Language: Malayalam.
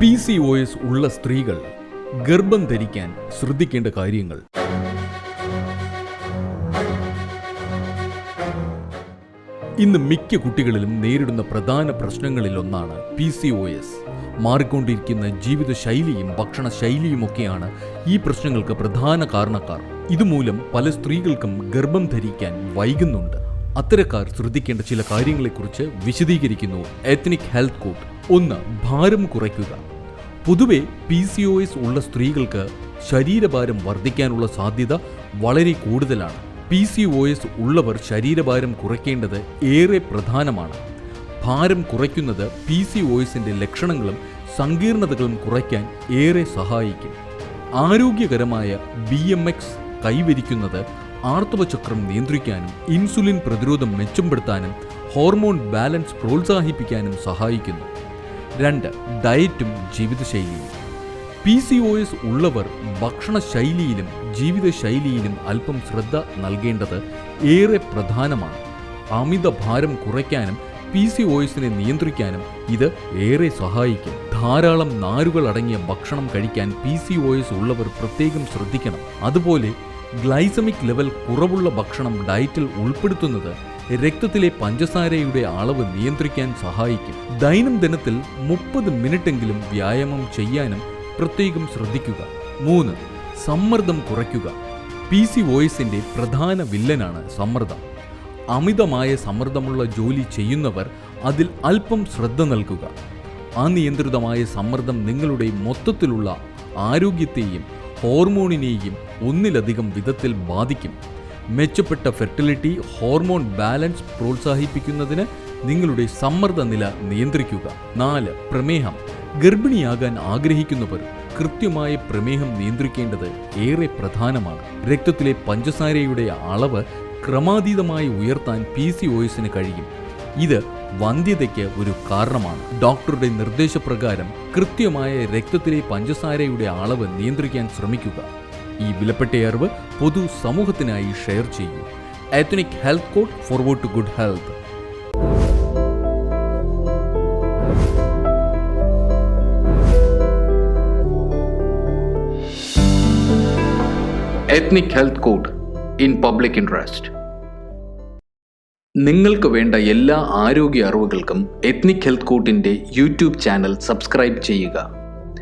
പി സി ഒ എസ് ഉള്ള സ്ത്രീകൾ ഗർഭം ധരിക്കാൻ ശ്രദ്ധിക്കേണ്ട കാര്യങ്ങൾ. ഇന്ന് മിക്ക കുട്ടികളിലും നേരിടുന്ന പ്രധാന പ്രശ്നങ്ങളിലൊന്നാണ് പി സി ഒ എസ് മാറിക്കൊണ്ടിരിക്കുന്ന ജീവിതശൈലിയും ഭക്ഷണശൈലിയുമൊക്കെയാണ് ഈ പ്രശ്നങ്ങൾക്ക് പ്രധാന കാരണക്കാർ. ഇതുമൂലം പല സ്ത്രീകൾക്കും ഗർഭം ധരിക്കാൻ വൈകുന്നുണ്ട്. അത്തരക്കാർ ശ്രദ്ധിക്കേണ്ട ചില കാര്യങ്ങളെക്കുറിച്ച് വിശദീകരിക്കുന്നു എത്നിക് ഹെൽത്ത് കോഡ്. ഒന്ന് ഭാരം കുറയ്ക്കുക. പൊതുവെ പി സി ഒ എസ് ഉള്ള സ്ത്രീകൾക്ക് ശരീരഭാരം വർദ്ധിക്കാനുള്ള സാധ്യത വളരെ കൂടുതലാണ്. പി സി ഒ എസ് ഉള്ളവർ ശരീരഭാരം കുറയ്ക്കേണ്ടത് ഏറെ പ്രധാനമാണ്. ഭാരം കുറയ്ക്കുന്നത് പി സി ഒ എസിന്റെ ലക്ഷണങ്ങളും സങ്കീർണതകളും കുറയ്ക്കാൻ ഏറെ സഹായിക്കും. ആരോഗ്യകരമായ ബി എം എക്സ് കൈവരിക്കുന്നത് ആർത്തവചക്രം നിയന്ത്രിക്കാനും ഇൻസുലിൻ പ്രതിരോധം മെച്ചപ്പെടുത്താനും ഹോർമോൺ ബാലൻസ് പ്രോത്സാഹിപ്പിക്കാനും സഹായിക്കുന്നു. രണ്ട് ഡയറ്റും ജീവിതശൈലിയും. പി സി ഒ എസ് ഉള്ളവർ ഭക്ഷണശൈലിയിലും ജീവിതശൈലിയിലും അല്പം ശ്രദ്ധ നൽകേണ്ടത് ഏറെ പ്രധാനമാണ്. അമിത ഭാരം കുറയ്ക്കാനും പി സി ഒ എസിനെ നിയന്ത്രിക്കാനും ഇത് ഏറെ സഹായിക്കും. ധാരാളം നാരുകൾ അടങ്ങിയ ഭക്ഷണം കഴിക്കാൻ പി സി ഒ എസ് ഉള്ളവർ പ്രത്യേകം ശ്രദ്ധിക്കണം. അതുപോലെ ഗ്ലൈസമിക് ലെവൽ കുറവുള്ള ഭക്ഷണം ഡയറ്റിൽ ഉൾപ്പെടുത്തുന്നത് രക്തത്തിലെ പഞ്ചസാരയുടെ അളവ് നിയന്ത്രിക്കാൻ സഹായിക്കും. ദൈനംദിനത്തിൽ മുപ്പത് മിനിറ്റെങ്കിലും വ്യായാമം ചെയ്യാനും പ്രത്യേകം ശ്രദ്ധിക്കുക. മൂന്ന് സമ്മർദ്ദം കുറയ്ക്കുക. പി സി വോയിസിന്റെ പ്രധാന വില്ലനാണ് സമ്മർദ്ദം. അമിതമായ സമ്മർദ്ദമുള്ള ജോലി ചെയ്യുന്നവർ അതിൽ അല്പം ശ്രദ്ധ നൽകുക. അനിയന്ത്രിതമായ സമ്മർദ്ദം നിങ്ങളുടെ മൊത്തത്തിലുള്ള ആരോഗ്യത്തെയും ഹോർമോണിനെയും ഒന്നിലധികം വിധത്തിൽ ബാധിക്കും. മെച്ചപ്പെട്ട ഫെർട്ടിലിറ്റി ഹോർമോൺ ബാലൻസ് പ്രോത്സാഹിപ്പിക്കുന്നതിന് നിങ്ങളുടെ സമ്മർദ്ദ നില നിയന്ത്രിക്കുക. നാല് പ്രമേഹം. ഗർഭിണിയാകാൻ ആഗ്രഹിക്കുന്നവർ കൃത്യമായ പ്രമേഹം നിയന്ത്രിക്കേണ്ടത് ഏറെ പ്രധാനമാണ്. രക്തത്തിലെ പഞ്ചസാരയുടെ അളവ് ക്രമാതീതമായി ഉയർത്താൻ പി സി ഒയസിന് കഴിയും. ഇത് വന്ധ്യതയ്ക്ക് ഒരു കാരണമാണ്. ഡോക്ടറുടെ നിർദ്ദേശപ്രകാരം കൃത്യമായ രക്തത്തിലെ പഞ്ചസാരയുടെ അളവ് നിയന്ത്രിക്കാൻ ശ്രമിക്കുക. ഈ വിലപ്പെട്ട അറിവ് പൊതു സമൂഹത്തിനായി ഷെയർ ചെയ്യൂ. Ethnic health code forward to good health ethnic health code in public interest നിങ്ങൾക്ക് വേണ്ട എല്ലാ ആരോഗ്യ അറിവുകൾക്കും എത്നിക് ഹെൽത്ത് കോഡിന്റെ യൂട്യൂബ് ചാനൽ സബ്സ്ക്രൈബ് ചെയ്യുക.